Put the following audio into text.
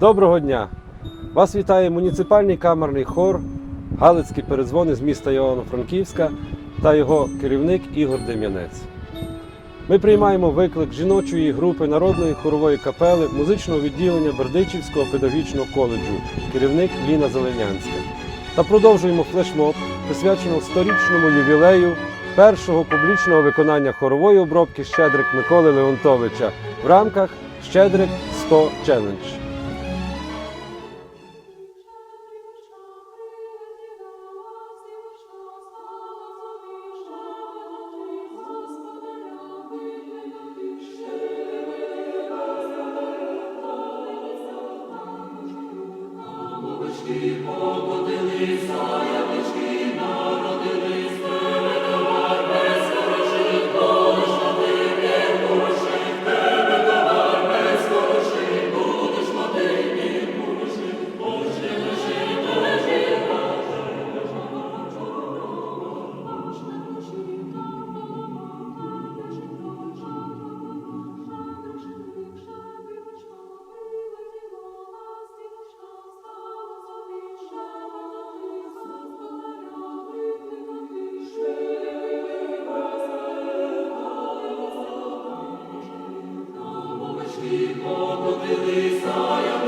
Доброго дня! Вас вітає муніципальний камерний хор Галицькі перезвони з міста Івано-Франківська та його керівник Ігор Дем'янець. Ми приймаємо виклик жіночої групи народної хорової капели музичного відділення Бердичівського педагогічного коледжу, керівник Ліна Зеленянська. Та продовжуємо флешмоб, присвяченого сторічному ювілею першого публічного виконання хорової обробки Щедрик Миколи Леонтовича в рамках Щедрик 100 Челендж. Очі покотилися. Elisa, ja